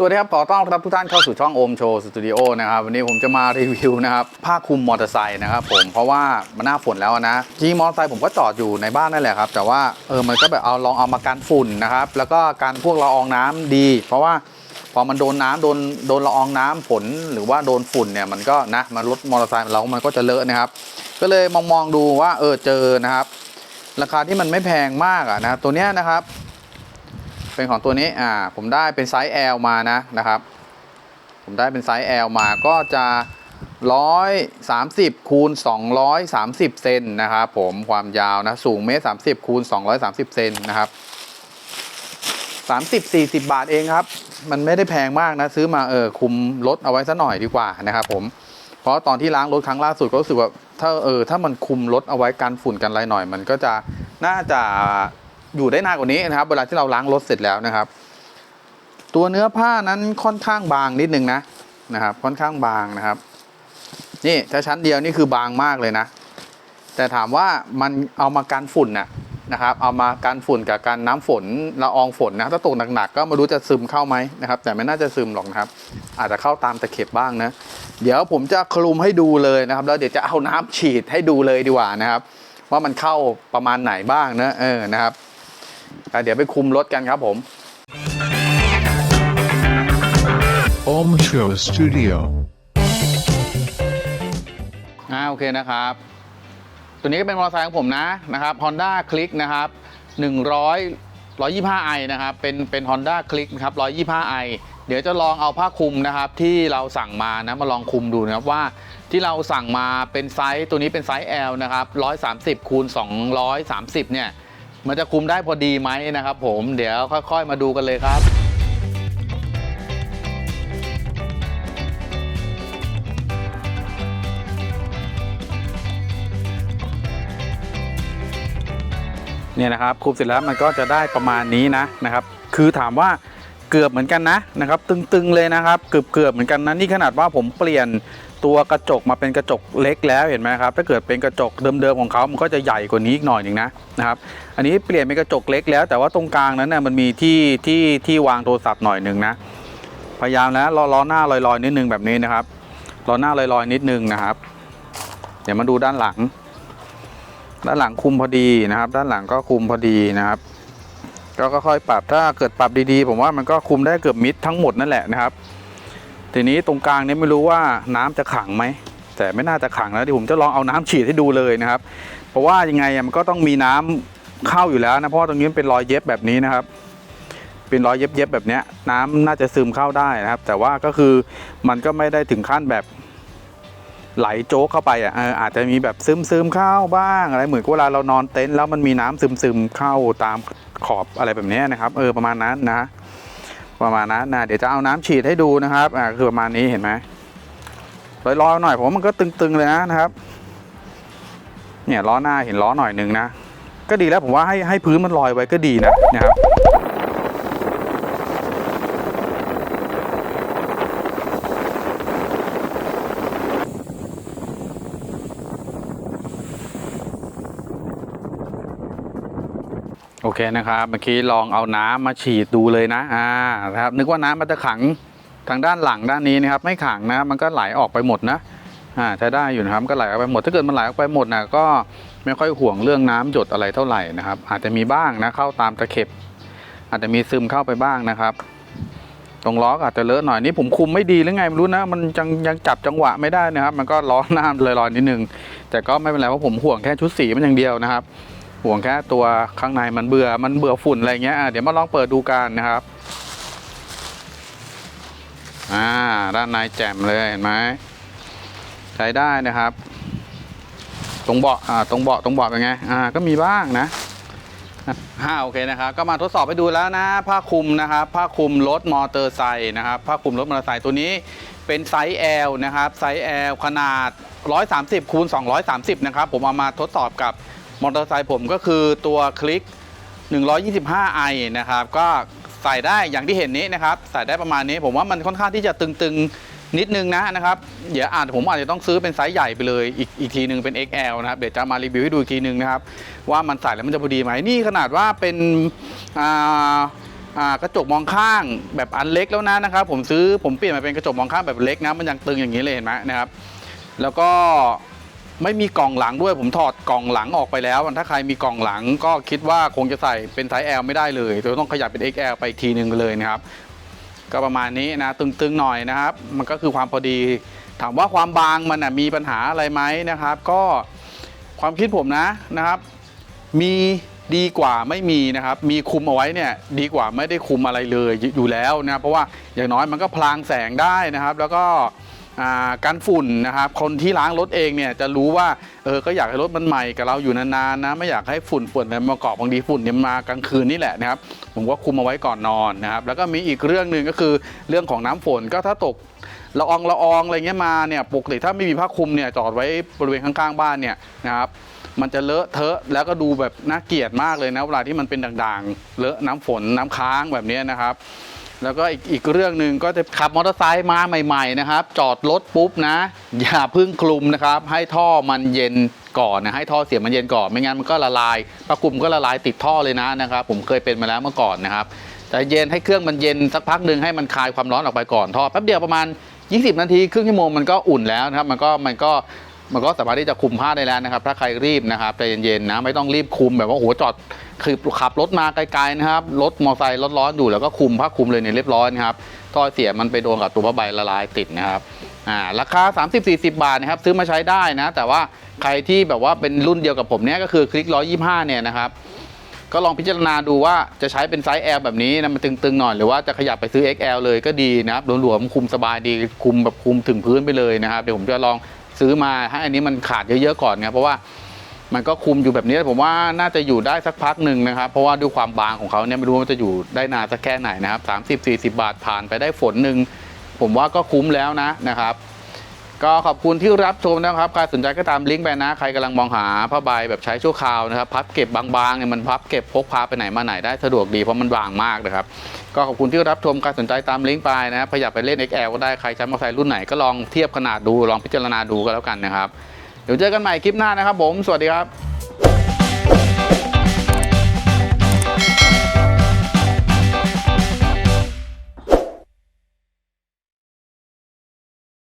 สวัสดีครับ ขอต้อนรับทุกท่านเข้าสู่ช่องโอมโชว์สตูดิโอนะครับ วันนี้ผมจะมารีวิวนะครับ ผ้าคลุมมอเตอร์ไซค์นะครับผมเพราะว่ามันหน้าฝนแล้วนะจริงมอเตอร์ไซค์ผมก็จอดอยู่ในบ้านนั่นแหละครับ แต่ว่าเออมันก็แบบเอาลองเอามากันฝุ่นนะครับ แล้วก็การพวกละอองน้ำดี เพราะว่าพอมันโดนน้ำโดนโดนละอองน้ำฝนหรือว่าโดนฝุ่นเนี่ยมันก็นะมันรถมอเตอร์ไซค์เรามันก็จะเลอะนะครับ ก็เลยมองมองดูว่าเออเจอนะครับ ราคาที่มันไม่แพงมากอะนะตัวเนี้ยนะครับ เป็นของตัวนี้อ่าผมได้เป็นไซส์ L มานะนะครับ ผมได้เป็นไซส์ L มาก็จะ130คูณ230 เซนนะครับผมความยาวนะสูงเมตร30คูณ230 เซนนะครับ30 40 บาทเองครับ มันไม่ได้แพงมากนะ ซื้อมาเออคุมรถเอาไว้ซะหน่อยดีกว่านะครับผม เพราะตอนที่ล้างรถครั้งล่าสุดก็รู้สึกว่าถ้าเออถ้ามันคุมรถเอาไว้กันฝุ่นกันอะไรหน่อย มันก็จะน่าจะ อยู่ได้นานกว่านี้นะครับ เวลาที่เราล้างรถเสร็จแล้วนะครับ ตัวเนื้อผ้านั้นค่อนข้างบางนิดนึงนะนะครับ ค่อนข้างบางนะครับ นี่ถ้าชั้นเดียวนี่คือบางมากเลยนะ แต่ถามว่ามันเอามากันฝุ่นน่ะนะครับ เอามากันฝุ่นกับการน้ำฝนละอองฝนนะถ้าตกหนักๆก็ไม่รู้จะซึมเข้าไหมนะครับ แต่ไม่น่าจะซึมหรอกนะครับ อาจจะเข้าตามตะเข็บบ้างนะเดี๋ยวผมจะคลุมให้ดูเลยนะครับ แล้วเดี๋ยวจะเอาน้ำฉีดให้ดูเลยดีกว่านะครับ ว่ามันเข้าประมาณไหนบ้างนะเออนะครับ เดี๋ยวไปคุมรถกันครับผม Om Show Studio. อ่าโอเคนะครับ ตัวนี้ก็เป็นมอเตอร์ไซค์ของผมนะนะครับ Honda Click นะครับ100 125i นะครับ เป็น เป็น Honda Click นะครับ 125i เดี๋ยวจะลองเอาผ้าคลุมนะครับที่เราสั่งมานะ มาลองคลุมดูนะครับว่าที่เราสั่งมาเป็นไซส์ตัวนี้เป็นไซส์ L นะครับ 130คูณ230 เนี่ย มันจะคุมได้พอดีไหมนะครับ ผมเดี๋ยวค่อย ๆ มาดูกันเลยครับเนี่ยนะครับคุมเสร็จแล้วมันก็จะได้ประมาณนี้นะนะครับ คือถามว่าเกือบเหมือนกันนะนะครับ ตึงๆเลยนะครับ เกือบเกือบเหมือนกันนะนี่ขนาดว่าผมเปลี่ยน ตัวกระจกมาเป็นกระจกเล็กแล้วเห็นไหมครับถ้าเกิดเป็นกระจกเดิมๆของเขามันก็จะใหญ่กว่านี้อีกหน่อยหนึ่งนะนะครับอันนี้เปลี่ยนเป็นกระจกเล็กแล้วแต่ว่าตรงกลางนั้นน่ะมันมีที่ที่ที่วางโทรศัพท์หน่อยหนึ่งนะพยายามแล้วล้อล้อหน้าลอยๆ นิดนึงแบบนี้นะครับล้อหน้าลอยๆนิดนึงนะครับ เดี๋ยวมาดูด้านหลัง ด้านหลังคุมพอดีนะครับ ด้านหลังก็คุมพอดีนะครับก็ค่อยๆปรับถ้าเกิดปรับดีๆ ผมว่ามันก็คุมได้เกือบมิดทั้งหมดนั่นแหละนะครับ ทีนี้ตรงกลางนี่ยไม่รู้ว่าน้ำจะขังไหม แต่ไม่น่าจะขังแล้วเดี๋ยวผมจะลองเอาน้ำฉีดให้ดูเลยนะครับ เพราะว่ายังไงมันก็ต้องมีน้ำเข้าอยู่แล้วนะเพราะตรงนี้เป็นรอยเย็บแบบนี้นะครับ เป็นรอยเย็บๆแบบนี้น้ำน่าจะซึมเข้าได้นะครับ แต่ว่าก็คือมันก็ไม่ได้ถึงขั้นแบบไหลโจ๊กเข้าไปอะอาจจะมีแบบซึมซึมๆเข้าบ้างอะไรเหมือนเวลาเรานอนเต็นท์แล้วมันมีน้ำซึมซึมๆเข้าตามขอบอะไรแบบนี้นะครับ เออประมาณนั้นนะ ประมาณนั้นนะเดี๋ยวจะเอาน้ำฉีดให้ดูนะครับอ่าคือประมาณนี้เห็นไหมลอยๆหน่อยผมมันก็ตึงๆเลยนะนะครับ เนี่ยล้อหน้าเห็นล้อหน่อยหนึ่งนะก็ดีแล้วผมว่าให้ให้พื้นมันลอยไว้ก็ดีนะนะครับ อเคนะครับเมื่อกี้ลองเอาน้ำมาฉีดดูเลยนะอ่านะครับนึกว่าน้ำมันจะขังทางด้านหลังด้านนี้นะครับ ไม่ขังนะมันก็ไหลออกไปหมดนะอ่าใช้ได้อยู่นะครับก็ไหลออกไปหมดถ้าเกิดมันไหลออกไปหมดนะก็ไม่ค่อยห่วงเรื่องน้ำหยดอะไรเท่าไหร่นะครับ อาจจะมีบ้างนะเข้าตามตะเข็บ อาจจะมีซึมเข้าไปบ้างนะครับ ตรงล้ออาจจะเลอะหน่อยนี่ผมคุมไม่ดีหรือไงไม่รู้นะ มันยังยังจับจังหวะไม่ได้นะครับ มันก็ล้อหน้าลอยๆนิดนึงแต่ก็ไม่เป็นไรเพราะผมห่วงแค่ชุดสีมันอย่างเดียวนะครับ ห่วงแค่ตัวข้างในมันเบื่อมันเบื่อฝุ่นอะไรเงี้ยเดี๋ยวมาลองเปิดดูกันนะครับอ่าด้านในแจ่มเลยเห็นไหมใช้ได้นะครับ ตรงเบาะอ่าตรงเบาะตรงเบาะเป็นไงอ่าก็มีบ้างนะฮ่าโอเคนะครับก็มาทดสอบให้ดูแล้วนะผ้าคลุมนะครับผ้าคลุมรถมอเตอร์ไซค์นะครับผ้าคลุมรถมอเตอร์ไซค์ตัวนี้เป็นไซส์ L นะครับไซส์ L ขนาด 130คูณ230 นะครับ ผมเอามาทดสอบกับ มอเตอร์ไซค์ผมก็คือตัวคลิก 125i นะครับ ก็ใส่ได้อย่างที่เห็นนี้นะครับ ใส่ได้ประมาณนี้ ผมว่ามันค่อนข้างที่จะตึงๆนิดนึงนะนะครับ เดี๋ยวอาจผมอาจจะต้องซื้อเป็นไซส์ใหญ่ไปเลยอีกอีกทีหนึ่งเป็น XL นะครับ เดี๋ยวจะมารีวิวให้ดูอีกทีหนึ่งนะครับ ว่ามันใส่แล้วมันจะพอดีไหมนี่ขนาดว่าเป็นอ่ากระจกมองข้างแบบอันเล็กแล้วนะนะครับ ผมซื้อผมเปลี่ยนมาเป็นกระจกมองข้างแบบเล็กนะมันยังตึงอย่างนี้เลยเห็นไหมนะครับ แล้วก็ ไม่มีกล่องหลังด้วยผมถอดกล่องหลังออกไปแล้ว ถ้าใครมีกล่องหลังก็คิดว่าคงจะใส่เป็นไซส์ L ไม่ได้เลยจะต้องขยับเป็น XL ไปอีกทีหนึ่งเลยนะครับ ก็ประมาณนี้นะตึงๆหน่อยนะครับ มันก็คือความพอดี ถามว่าความบางมันนะมีปัญหาอะไรไหมนะครับ ก็ความคิดผมนะนะครับ มีดีกว่าไม่มีนะครับ มีคุมเอาไว้เนี่ยดีกว่าไม่ได้คุมอะไรเลยอยู่แล้วนะเพราะว่าอย่างน้อยมันก็พลางแสงได้นะครับ แล้วก็ อ่ากันฝุ่นนะครับคนที่ล้างรถเองเนี่ยจะรู้ว่าเออก็อยากให้รถมันใหม่กับเราอยู่นานๆนะไม่อยากให้ฝุ่นฝุ่นเนี่ยมาเกาะบางทีฝุ่นเนี่ยมากลางคืนนี่แหละนะครับผมก็คุมเอาไว้ก่อนนอนนะครับแล้วก็มีอีกเรื่องหนึ่งก็คือเรื่องของน้ำฝนก็ถ้าตกละอองละอองอะไรเงี้ยมาเนี่ยปกติถ้าไม่มีผ้าคลุมเนี่ยจอดไว้บริเวณข้างๆบ้านเนี่ยนะครับมันจะเลอะเทอะแล้วก็ดูแบบน่าเกลียดมากเลยนะเวลาที่มันเป็นด่างๆเลอะน้ำฝนน้ำค้างแบบนี้นะครับ แล้วก็อีกอีกเรื่องหนึ่งก็จะขับมอเตอร์ไซค์มาใหม่ๆนะครับ จอดรถปุ๊บนะ อย่าเพึ่งคลุมนะครับ ให้ท่อมันเย็นก่อนนะให้ท่อเสียมันเย็นก่อนไม่งั้นมันก็ละลายผ้าคลุมก็ละลายติดท่อเลยนะนะครับ ผมเคยเป็นมาแล้วเมื่อก่อนนะครับแต่เย็นให้เครื่องมันเย็นสักพักหนึ่งให้มันคลายความร้อนออกไปก่อนท่อแป๊บเดียวประมาณ 20 นาทีครึ่งชั่วโมงมันก็อุ่นแล้วนะครับมันก็มันก็ มันก็สามารถที่จะคุมผ้าได้แล้วนะครับ ถ้าใครรีบนะครับใจเย็นๆนะไม่ต้องรีบคุมแบบว่าโอ้โหจอดคือขับรถมาไกลๆนะครับรถมอเตอร์ไซค์ร้อนๆอยู่แล้วก็คุมผ้าคุมเลยเนี่ยเรียบร้อยนะครับท่อเสียมันไปโดนกับตัวผ้าใบละลายติดนะครับอ่าราคา 30-40 บาทนะครับซื้อมาใช้ได้นะ แต่ว่าใครที่แบบว่าเป็นรุ่นเดียวกับผมเนี่ยก็คือคลิก 125 เนี่ยนะครับก็ลองพิจารณาดูว่าจะใช้เป็นไซส์ L แบบนี้นะมันตึงๆหน่อยหรือว่าจะขยับไปซื้อ XL เลยก็ดีนะครับหลวมๆคุมสบายดีคุมแบบคุมถึงพื้นไปเลยนะครับเดี๋ยวผมจะลอง ซื้อมาให้อันนี้มันขาดเยอะๆก่อนครับเพราะว่ามันก็คุมอยู่แบบนี้ผมว่าน่าจะอยู่ได้สักพักหนึ่งนะครับ เพราะว่าด้วยความบางของเขาเนี่ยไม่รู้ว่าจะอยู่ได้นานสักแค่ไหนนะครับสามสิบสี่สิบบาทผ่านไปได้ฝนหนึ่งผมว่าก็คุ้มแล้วนะนะครับ ก็ขอบคุณที่รับชมนะครับใครสนใจก็ตามลิงก์ไปนะ ใครกำลังมองหาผ้าใบแบบใช้ชั่วคราวนะครับพับเก็บบางๆเนี่ยมันพับเก็บพกพาไปไหนมาไหนได้สะดวกดีเพราะมันบางมากนะครับก็ขอบคุณที่รับชมใครสนใจตามลิงก์ไปนะครับขยับไปเล่น XL ก็ได้ใครใช้มอเตอร์ไซค์รุ่นไหนก็ลองเทียบขนาดดูลองพิจารณาดูก็แล้วกันนะครับเดี๋ยวเจอกันใหม่คลิปหน้านะครับผมสวัสดีครับ